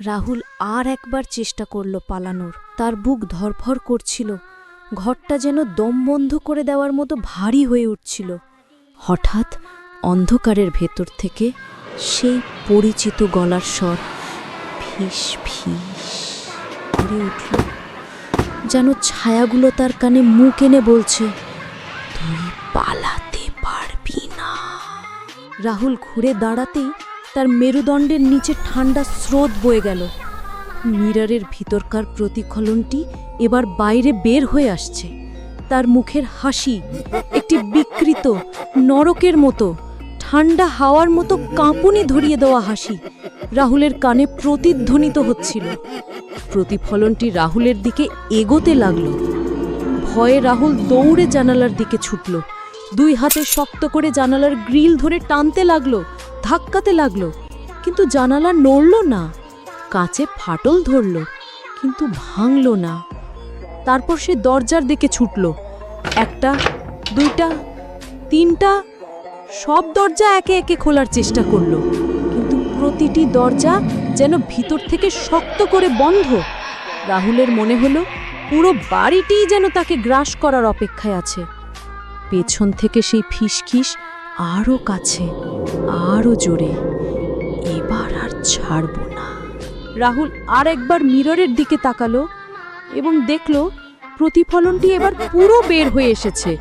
রাহুল আর একবার চেষ্টা করল পালানোর। তার বুক ধরফর করছিল। ঘরটা যেন দম বন্ধ করে দেওয়ার মতো ভারী হয়ে উঠছিল। হঠাৎ অন্ধকারের ভেতর থেকে সেই পরিচিত গলার স্বর ফিস ফিস করে উঠল। যেন ছায়াগুলো তার কানে মুখ এনে বলছে, তুই পালাতে পারবি না। রাহুল ঘুরে দাঁড়াতেই তার মেরুদণ্ডের নিচে ঠান্ডা স্রোত বয়ে গেল। মিরারের ভিতরকার প্রতিফলনটি এবার বাইরে বের হয়ে আসছে। তার মুখের হাসি একটি বিকৃত, নরকের মতো, ঠান্ডা হাওয়ার মতো কাঁপুনি ধরিয়ে দেওয়া হাসি রাহুলের কানে প্রতিধ্বনিত হচ্ছিল। প্রতিফলনটি রাহুলের দিকে এগোতে লাগল। ভয়ে রাহুল দৌড়ে জানালার দিকে ছুটল। দুই হাতে শক্ত করে জানালার গ্রিল ধরে টানতে লাগল। ধাক্কাতে লাগল, কিন্তু জানালা নড়ল না। কাঁচে ফাটল ধরল, কিন্তু ভাঙল না। তারপর সে দরজার দিকে ছুটল। একটা, দুইটা, তিনটা, সব দরজা একে একে খোলার চেষ্টা করল, কিন্তু প্রতিটি দরজা যেন ভিতর থেকে শক্ত করে বন্ধ। রাহুলের মনে হলো, পুরো বাড়িটিই যেন তাকে গ্রাস করার অপেক্ষায় আছে। পেছন থেকে সেই ফিসখিস আরও কাছে আরও জোরে, এবার আর ছাড়ব না। রাহুল আর একবার মিররের দিকে তাকালো এবং দেখল প্রতিফলনটি এবার পুরো বের হয়ে এসেছে।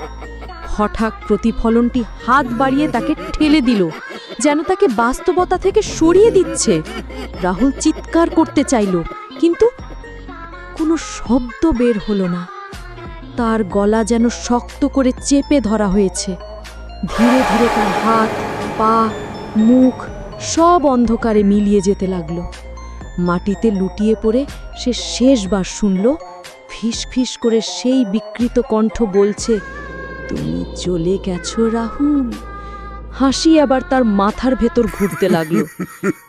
হঠাৎ প্রতিফলনটি হাত বাড়িয়ে তাকে ঠেলে দিল, যেন তাকে বাস্তবতা থেকে সরিয়ে দিচ্ছে। রাহুল চিৎকার করতে চাইল, কিন্তু কোনো শব্দ বের হলো না। তার গলা যেন শক্ত করে চেপে ধরা হয়েছে। ধীরে ধীরে তার হাত, পা, মুখ সব অন্ধকারে মিলিয়ে যেতে লাগল। মাটিতে লুটিয়ে পড়ে সে শেষবার শুনল, ফিস ফিস করে সেই বিকৃত কণ্ঠ বলছে, তুমি চলে গেছো রাহুল। হাসি আবার তার মাথার ভেতর ঘুরতে লাগল।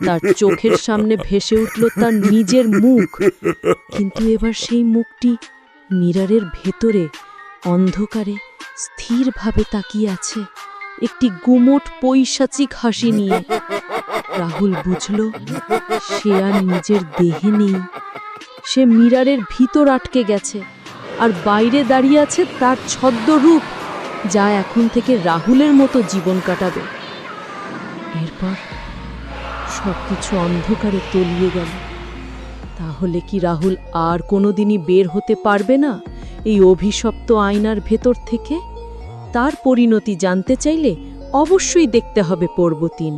তার চোখের সামনে ভেসে উঠল তার নিজের মুখ। কিন্তু এবার সেই মুখটি মিরারের ভেতরে, অন্ধকারে স্থিরভাবে তাকিয়ে আছে। একটি গুমোট পৈশাচিক হাসি নিয়ে। রাহুল বুঝল, সে আর নিজের দেহে নেই। সে মিরারের ভিতর আটকে গেছে, আর বাইরে দাঁড়িয়ে আছে তার ছদ্ম রূপ যা এখন থেকে রাহুলের মতো জীবন কাটাবে। এরপর সব কিছু অন্ধকারে তলিয়ে গেল। তাহলে কি রাহুল আর কোনোদিনই বের হতে পারবে না এই অভিশপ্ত আয়নার ভেতর থেকে? তার পরিণতি জানতে চাইলে অবশ্যই দেখতে হবে পর্ব তিন